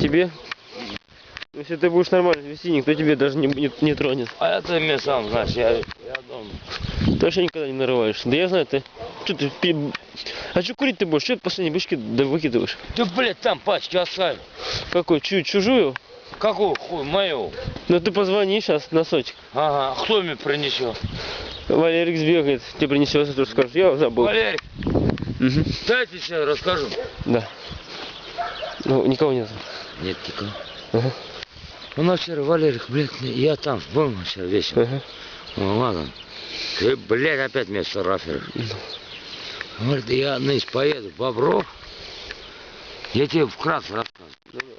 Тебе? Если ты будешь нормально вести, никто тебе даже не, не, не тронет. А это мне сам знаешь, я, я дома. Ты вообще никогда не нарываешься. Да я знаю, ты... Что ты... пи- А что курить ты будешь? Что ты последние бычки да выкидываешь? Ты, блядь, там пачки оставь. Какой? Чью? Чужую? Какую хуй? Мою. Ну ты позвони сейчас на сотик. Ага, кто мне принесет? Валерик сбегает, тебе принесет, ты тоже скажешь, я забыл. Валерий, Мгм. дайте сейчас расскажу. Да. Ну, никого нет. Нет, никого. Ага. У нас вчера Валерик, блядь, я там, был вчера вечером. Ага. Ну ладно. Ты, блядь, опять вместо рафера. Говорит, я нынче поеду Бобров. Я тебе вкратце рассказываю.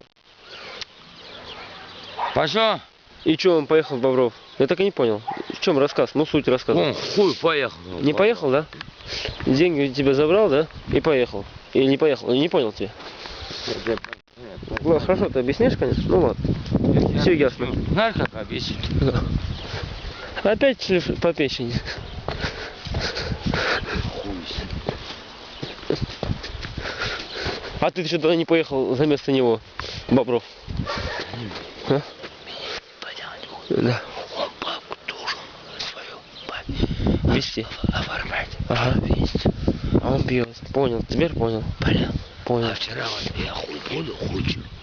Пошел? И что, он поехал в Бобров? Я так и не понял. В чем рассказ? Ну, суть рассказа. Он хуй поехал. Не поехал, да? Деньги тебя забрал, да? И поехал. Или не поехал? Я не понял тебя. Ладно, хорошо, ты объясняешь, конечно? Ну ладно. Все ясно. Знаешь, как объяснить? Опять шлиф по печени. А ты что туда не поехал за место него, Бобров? А? Да. Он бабку должен свою Вести. оформлять. Ага. Вести. А он бьет. Понял. Теперь понял. Понятно. Понял. А вчера вот я хуй буду, хуй чё. Понял.